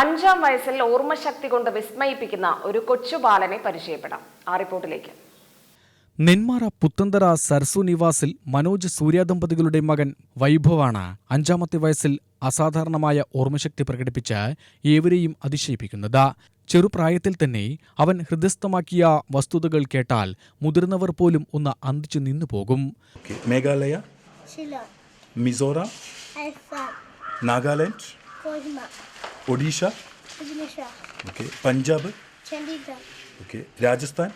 അഞ്ചാം വയസ്സിൽ ഓർമ്മശക്തി കൊണ്ട് വിസ്മയിപ്പിക്കുന്ന ഒരു കൊച്ചു ബാലനെ പരിചയപ്പെടാം. ആ റിപ്പോർട്ടിലേക്ക്. നെന്മാറ പുത്തന്തറ സർസു നിവാസിൽ മനോജ് സൂര്യ ദമ്പതികളുടെ മകൻ വൈഭവാണ് അഞ്ചാമത്തെ വയസ്സിൽ അസാധാരണമായ ഓർമ്മശക്തി പ്രകടിപ്പിച്ച് ഏവരെയും അതിശയിപ്പിക്കുന്നത്. ചെറുപ്രായത്തിൽ തന്നെ അവൻ ഹൃദയസ്ഥമാക്കിയ വസ്തുതകൾ കേട്ടാൽ മുതിർന്നവർ പോലും ഒന്ന് അന്തിച്ചു നിന്നു പോകും. Meghalaya Mizoram Nagaland Kohima. Odisha. Okay. Punjab. Okay. Rajasthan.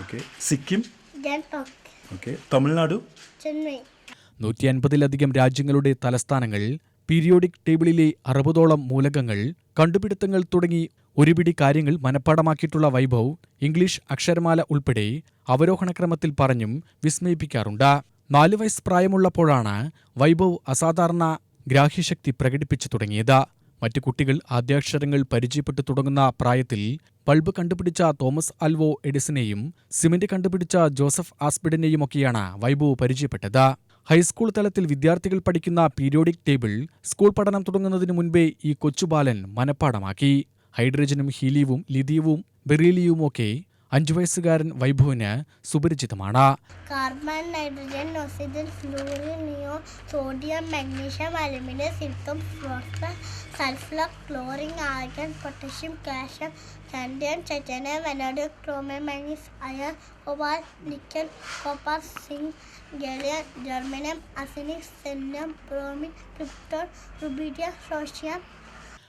Okay. Sikkim. Okay. Tamil Nadu. Chennai. നൂറ്റി അൻപതിലധികം രാജ്യങ്ങളുടെ തലസ്ഥാനങ്ങൾ പീരിയോഡിക് ടേബിളിലെ അറുപതോളം മൂലകങ്ങൾ കണ്ടുപിടുത്തങ്ങൾ തുടങ്ങി ഒരുപിടി കാര്യങ്ങൾ മനഃപ്പാടമാക്കിയിട്ടുള്ള വൈഭവ് ഇംഗ്ലീഷ് അക്ഷരമാല ഉൾപ്പെടെ അവരോഹണക്രമത്തിൽ പറഞ്ഞും വിസ്മയിപ്പിക്കാറുണ്ട്. നാലു വയസ്സ് പ്രായമുള്ളപ്പോഴാണ് വൈഭവ് അസാധാരണ ഗ്രാഹ്യശക്തി പ്രകടിപ്പിച്ചു തുടങ്ങിയത്. മറ്റു കുട്ടികൾ ആദ്യാക്ഷരങ്ങൾ പരിചയപ്പെട്ടു തുടങ്ങുന്ന പ്രായത്തിൽ ബൾബ് കണ്ടുപിടിച്ച തോമസ് അൽവോ എഡിസനെയും സിമന്റ് കണ്ടുപിടിച്ച ജോസഫ് ആസ്പിഡിനെയുമൊക്കെയാണ് വൈബു പരിചയപ്പെട്ടത്. ഹൈസ്കൂൾ തലത്തിൽ വിദ്യാർത്ഥികൾ പഠിക്കുന്ന പീരിയോഡിക് ടേബിൾ സ്കൂൾ പഠനം തുടങ്ങുന്നതിന് മുൻപേ ഈ കൊച്ചുബാലൻ മനഃപ്പാടമാക്കി. ഹൈഡ്രജനും ഹീലിയവും ലിഥിയവും ബെറീലിയവുമൊക്കെ അഞ്ചു വയസ്സുകാരൻ വൈഭവിന് സുപരിചിതമാണ്. Carbon nitrogen oxygen fluorine neon sodium magnesium aluminium silicon phosphorus sulphur chlorine argon potassium calcium scandium ചെറ്റന vanadium chromium manganese iron cobalt nickel copper zinc gallium germanium arsenic selenium bromine krypton rubidium സോഷ്യം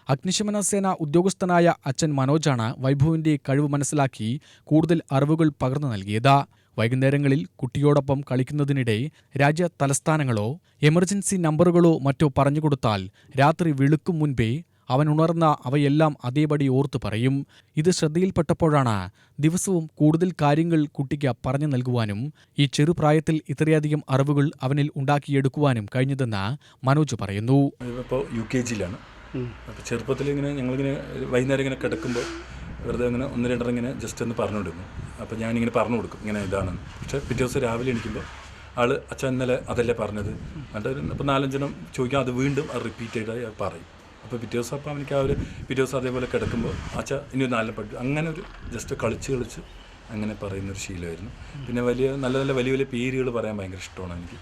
അഗ്നിശമന സേന ഉദ്യോഗസ്ഥനായ അച്ഛൻ മനോജാണ് വൈഭവിന്റെ കഴിവ് മനസ്സിലാക്കി കൂടുതൽ അറിവുകൾ പകർന്നു നൽകിയത്. വൈകുന്നേരങ്ങളിൽ കുട്ടിയോടൊപ്പം കളിക്കുന്നതിനിടെ രാജ്യ തലസ്ഥാനങ്ങളോ എമർജൻസി നമ്പറുകളോ മറ്റോ പറഞ്ഞുകൊടുത്താൽ രാത്രി വെളുക്കും മുൻപേ അവൻ ഉണർന്ന അവയെല്ലാം അതേപടി ഓർത്തു പറയും. ഇത് ശ്രദ്ധയിൽപ്പെട്ടപ്പോഴാണ് ദിവസവും കൂടുതൽ കാര്യങ്ങൾ കുട്ടിക്ക് പറഞ്ഞു നൽകുവാനും ഈ ചെറുപ്രായത്തിൽ ഇത്രയധികം അറിവുകൾ അവനിൽ ഉണ്ടാക്കിയെടുക്കുവാനും കഴിഞ്ഞതെന്ന് മനോജ് പറയുന്നു. ഇപ്പോൾ യു കെ ജിയിലാണ്. അപ്പോൾ ചെറുപ്പത്തിൽ ഇങ്ങനെ ഞങ്ങളിങ്ങനെ വൈകുന്നേരം ഇങ്ങനെ കിടക്കുമ്പോൾ വെറുതെ ഇങ്ങനെ ഒന്ന് രണ്ടര ഇങ്ങനെ ജസ്റ്റ് ഒന്ന് പറഞ്ഞു കൊടുക്കും അപ്പോൾ ഞാനിങ്ങനെ പറഞ്ഞു കൊടുക്കും ഇങ്ങനെ ഇതാണെന്ന്. പക്ഷേ പിറ്റേ ദിവസം രാവിലെ എണീക്കുമ്പോൾ ആൾ അച്ഛൻ ഇന്നലെ അതല്ലേ പറഞ്ഞത്? എന്നിട്ട് ഇപ്പോൾ നാലഞ്ചെണ്ണം ചോദിക്കാം അത് വീണ്ടും അത് റിപ്പീറ്റ് ചെയ്താൽ അത് പറയും. അപ്പോൾ പിറ്റേ ദിവസം അപ്പോൾ എനിക്ക് ആ ഒരു പിറ്റേ ദിവസം അതേപോലെ കിടക്കുമ്പോൾ അച്ഛ ഇനി നാലിനെ പഠിച്ചു അങ്ങനെ ഒരു ജസ്റ്റ് കളിച്ച് കളിച്ച് അങ്ങനെ പറയുന്ന ഒരു ശീലമായിരുന്നു. പിന്നെ വലിയ നല്ല നല്ല വലിയ വലിയ പേരുകൾ പറയാൻ ഭയങ്കര ഇഷ്ടമാണ് എനിക്ക്.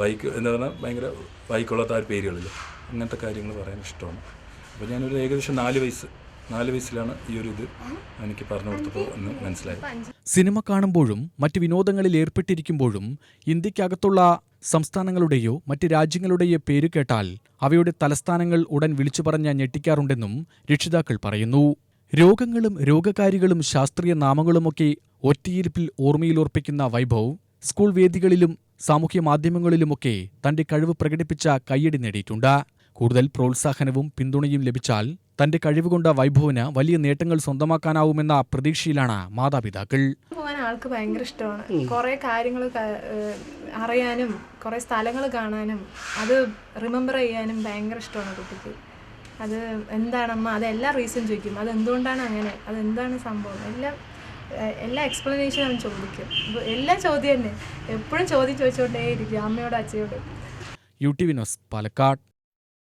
വൈക്ക് എന്താ പറഞ്ഞാൽ ഭയങ്കര വൈക്കൊള്ളാത്ത ആ ഒരു പേരുകളിൽ അങ്ങനത്തെ കാര്യങ്ങൾ പറയാൻ ഇഷ്ടമാണ്. അപ്പോൾ ഞാനൊരു ഏകദേശം നാല് വയസ്സ് നാല് വയസ്സിലാണ് ഈ ഒരു ഇത് എനിക്ക് പറഞ്ഞു കൊടുത്തപ്പോൾ എന്ന് മനസ്സിലായത്. സിനിമ കാണുമ്പോഴും മറ്റ് വിനോദങ്ങളിൽ ഏർപ്പെട്ടിരിക്കുമ്പോഴും ഇന്ത്യക്കകത്തുള്ള സംസ്ഥാനങ്ങളുടെയോ മറ്റ് രാജ്യങ്ങളുടെയോ പേര് കേട്ടാൽ അവയുടെ തലസ്ഥാനങ്ങൾ ഉടൻ വിളിച്ചു പറഞ്ഞ ഞെട്ടിക്കാറുണ്ടെന്നും രക്ഷിതാക്കൾ പറയുന്നു. രോഗങ്ങളും രോഗകാരികളും ശാസ്ത്രീയ നാമങ്ങളുമൊക്കെ ഒറ്റയിരിപ്പിൽ ഓർമ്മയിലോർപ്പിക്കുന്ന വൈഭവ് സ്കൂൾ വേദികളിലും സാമൂഹ്യ മാധ്യമങ്ങളിലുമൊക്കെ തന്റെ കഴിവ് പ്രകടിപ്പിച്ച കയ്യടി നേടിയിട്ടുണ്ട്. കൂടുതൽ പ്രോത്സാഹനവും പിന്തുണയും ലഭിച്ചാൽ തന്റെ കഴിവുകൊണ്ട് വൈഭവിന് വലിയ നേട്ടങ്ങൾ സ്വന്തമാക്കാനാവുമെന്ന പ്രതീക്ഷയിലാണ് മാതാപിതാക്കൾ. പോകാൻ ആൾക്ക് ഭയങ്കര ഇഷ്ടമാണ്. കുറേ കാര്യങ്ങൾ അറിയാനും കുറേ സ്ഥലങ്ങൾ കാണാനും അത് റിമെമ്പർ ചെയ്യാനും ഭയങ്കര ഇഷ്ടമാണ് കുട്ടിക്ക്. അത് എന്താണമ്മ അതെല്ലാ റീസൺ ചോദിക്കും. അത് എന്തുകൊണ്ടാണ് അങ്ങനെ? അത് എന്താണ് സംഭവം? എല്ലാം എല്ലാ എക്സ്പ്ലനേഷനും അവൻ ചോദിക്കും. എല്ലാ ചോദ്യം തന്നെ. എപ്പോഴും ചോദ്യം ചോദിച്ചുകൊണ്ടേയിരിക്കും അമ്മയോട് അച്ഛയോട്. U T Vinod Palakkad.